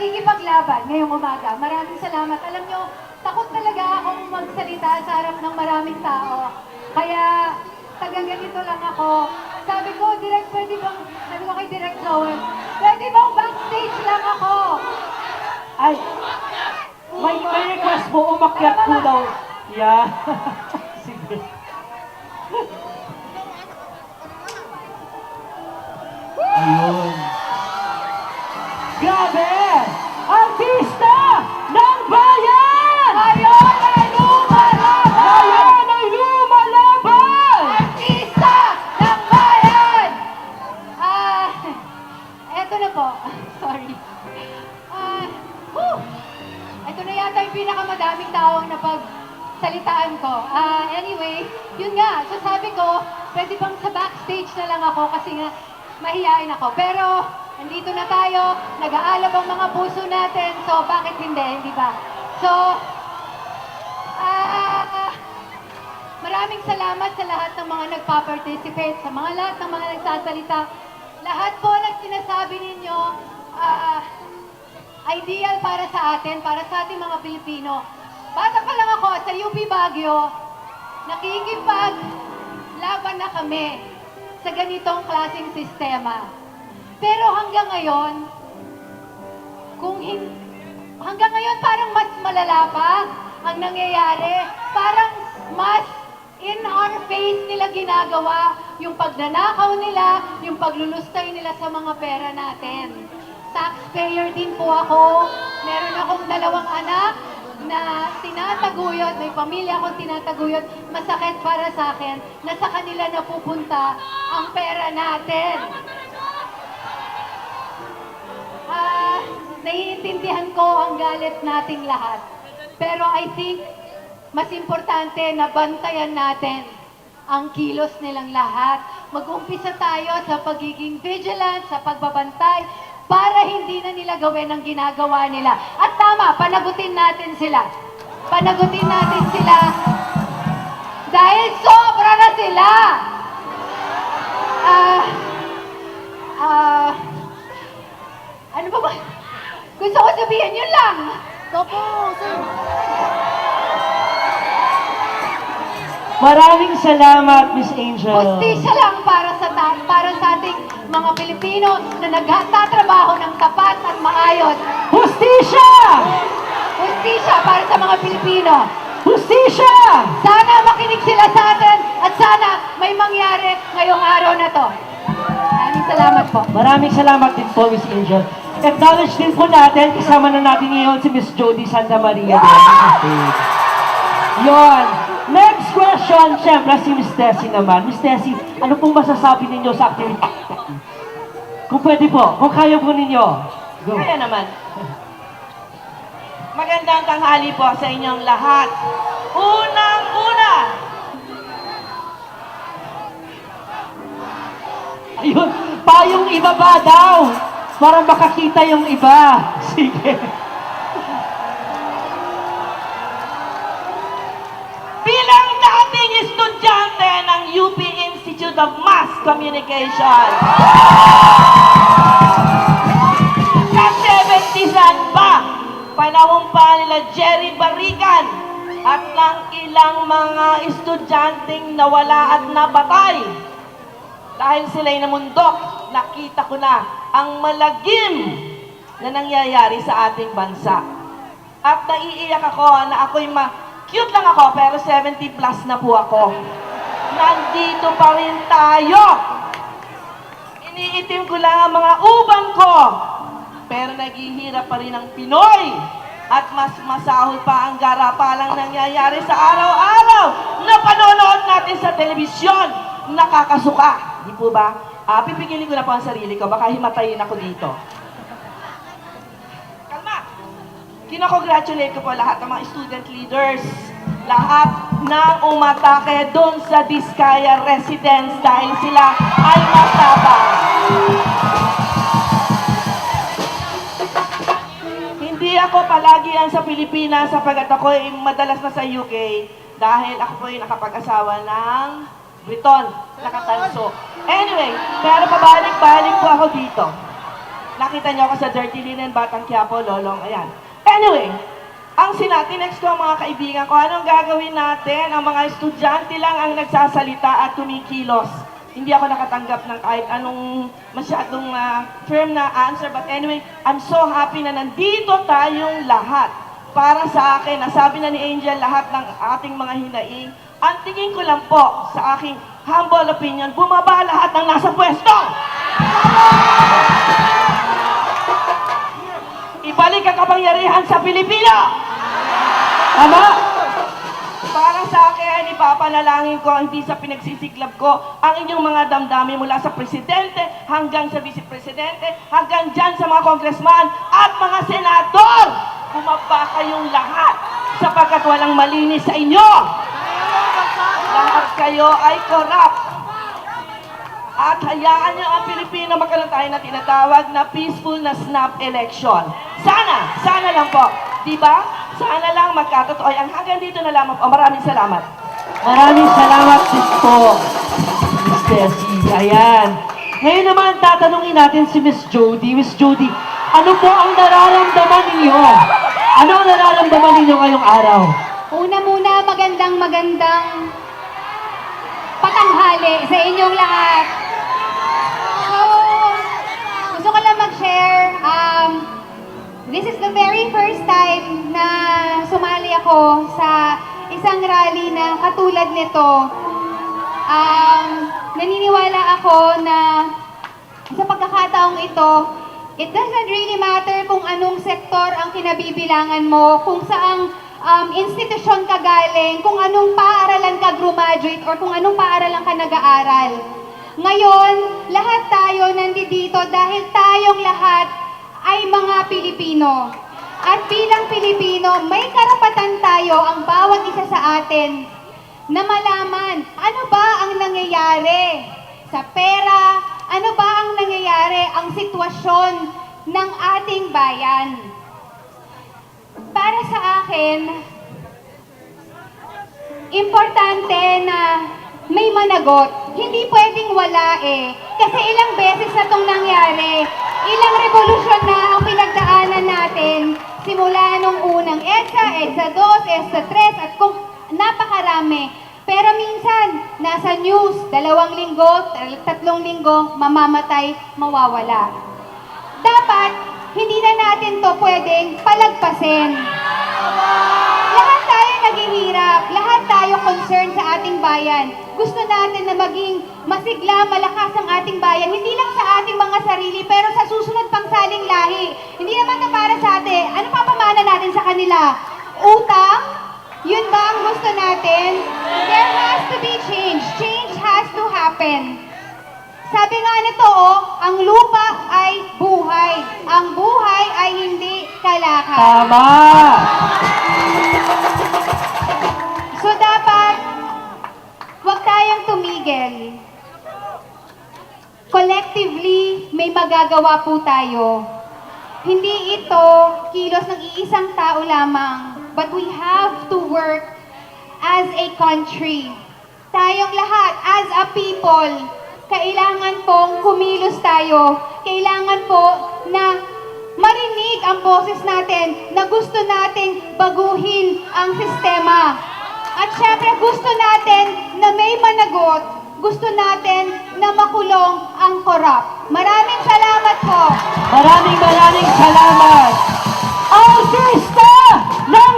nakikipaglaban ngayong umaga. Maraming salamat. Alam nyo, takot talaga akong magsalita sa harap ng maraming tao. Kaya, tagang ganito lang ako. Sabi ko, direct, pwede bang, sabi ko kay Direct Joel, pwede bang backstage lang ako? Ay, may, may request po, umakyat po daw. Yeah. Sige. Ayun. Grabe! Yung pinakamadaming taong napagsalitaan ko. Ah, anyway, yun nga. So sabi ko, pwede bang sa backstage na lang ako kasi nga mahihain ako. Pero, nandito na tayo, nag-aalab ang mga puso natin. So, bakit hindi, hindi ba? So, ah, Maraming salamat sa lahat ng mga nagpa-participate, sa mga lahat ng mga nagsasalita. Lahat po ng sinasabi ninyo, ah, ideal para sa atin, para sa ating mga Pilipino. Bata pa lang ako sa UP Baguio, nakikipag laban na kami sa ganitong klaseng sistema. Pero hanggang ngayon, kung hin- hanggang ngayon parang mas malala pa ang nangyayari. Parang mas in our face nila ginagawa yung pagnanakaw nila, yung paglulustay nila sa mga pera natin. Taxpayer din po ako. Meron akong dalawang anak na tinataguyod, may pamilya akong tinataguyod, masakit para sa akin na sa kanila napupunta ang pera natin. Ah, naiintindihan ko ang galit nating lahat. Pero I think mas importante na bantayan natin ang kilos nilang lahat. Mag-umpisa tayo sa pagiging vigilant, sa pagbabantay, para hindi na nila gawin ang ginagawa nila. At tama, panagutin natin sila. Panagutin natin sila dahil sobra na sila. Ah, ah, ano ba ba? Gusto ko sabihin yun lang. Opo, sir. Maraming salamat, Miss Angel. Hustisya lang para mga Pilipino na nagtatrabaho ng tapat at maayos. Hustisya! Hustisya para sa mga Pilipino. Hustisya! Sana makinig sila sa atin at sana may mangyari ngayong araw na to. Maraming salamat po. Maraming salamat din po, Miss Angel. Acknowledge din po natin, kasama na natin ngayon si Miss Jody Santa Maria. Yon. Next question, syempre si Miss Tessie naman. Miss Tessie, ano pong masasabi ninyo sa activity? Kung pwede po, kung kaya po ninyo. Go. Kaya naman. Magandang tanghali po sa inyong lahat. Unang-una, Ayun, payong ibaba daw. Para makakita yung iba. Sige. Estudyante ng UP Institute of Mass Communication. Sa 70s pa, panahon pa nila Jerry Barrigan at ng ilang mga estudyanteng nawala at nabatay. Dahil sila'y namundok, nakita ko na ang malagim na nangyayari sa ating bansa. At naiiyak ako na ako'y ma... Cute lang ako, pero 70 plus na po ako. Nandito pa rin tayo. Iniitim ko lang ang mga ubang ko. Pero naghihirap pa rin ang Pinoy. At mas masahol pa ang garapalang nangyayari sa araw-araw na panonood natin sa telebisyon. Nakakasuka. Di po ba? Ah, pipigilin ko na po ang sarili ko. Baka himatayin ako dito. Kinakongratulate ko po lahat ng mga student leaders. Lahat na umatake doon sa Diskaya residence dahil sila ay matapang. Hindi ako palagi yan sa Pilipinas sapagat ako ay madalas na sa UK dahil ako po ay nakapag-asawa ng Briton, nakatanso. Anyway, pero pabalik-balik po ako dito. Nakita niyo ako sa Dirty Linen, Batang Quiapo, Lolong, ayan. Anyway, ang sinati next ko mga kaibigan ko, anong gagawin natin? Ang mga estudyante lang ang nagsasalita at tumikilos. Hindi ako nakatanggap ng kahit anong masyadong ah, firm na answer. But anyway, I'm so happy na nandito tayong lahat. Para sa akin, nasabi na ni Angel lahat ng ating mga hinaing. Ang tingin ko lang po sa aking humble opinion, bumaba lahat ng nasa pwesto! Ibalik ang kapangyarihan sa Pilipino! Tama! Para sa akin, ipapanalangin ko, hindi sa pinagsisiklab ko, ang inyong mga damdamin mula sa presidente hanggang sa vice-presidente, hanggang dyan sa mga congressman at mga senador. Bumaba kayong lahat sapagkat walang malinis sa inyo. Lahat kayo ay corrupt. At hayaan niyo ang Pilipino magkaroon tayo na tinatawag na peaceful na snap election. Sana, sana lang po. Di ba? Sana lang magkatotoo. Ang hanggang dito na lamang po. Maraming salamat. Maraming salamat po, Miss Tessie. Ayan. Ngayon naman, tatanungin natin si Miss Jody. Miss Jody, ano po ang nararamdaman ninyo? Ano ang nararamdaman ninyo ngayong araw? Una muna, magandang magandang patanghali sa inyong lahat. So, gusto mag-share. Um, this is the very first time na sumali ako sa isang rally na katulad nito. Um, naniniwala ako na sa pagkakataong ito, it doesn't really matter kung anong sektor ang kinabibilangan mo, kung saang um, institusyon ka galing, kung anong paaralan ka graduate, or kung anong paaralan ka nag-aaral. Ngayon, lahat tayo nandito dahil tayong lahat ay mga Pilipino. At bilang Pilipino, may karapatan tayo ang bawat isa sa atin na malaman ano ba ang nangyayari sa pera, ano ba ang nangyayari ang sitwasyon ng ating bayan. Para sa akin, importante na may managot. Hindi pwedeng wala eh. Kasi ilang beses na itong nangyari. Ilang revolusyon na ang pinagdaanan natin. Simula nung unang EDSA, EDSA 2, EDSA 3, at kung napakarami. Pero minsan, nasa news, dalawang linggo, tatlong linggo, mamamatay, mawawala. Dapat, hindi na natin to pwedeng palagpasin. Tayo naghihirap, lahat tayo concerned sa ating bayan. Gusto natin na maging masigla, malakas ang ating bayan, hindi lang sa ating mga sarili, pero sa susunod pang saling lahi. Hindi naman na para sa atin. Ano pa pamana natin sa kanila? Utang? Yun ba ang gusto natin? There has to be change. Change has to happen. Sabi nga nito, oh, ang lupa ay buhay. Ang buhay ay hindi kalakal. Tama! May magagawa po tayo. Hindi ito kilos ng iisang tao lamang, but we have to work as a country. Tayong lahat, as a people, kailangan pong kumilos tayo. Kailangan po na marinig ang boses natin na gusto nating baguhin ang sistema. At syempre gusto natin na may managot, gusto natin na makulong ang korap. Maraming salamat po. Maraming maraming salamat. Artista ng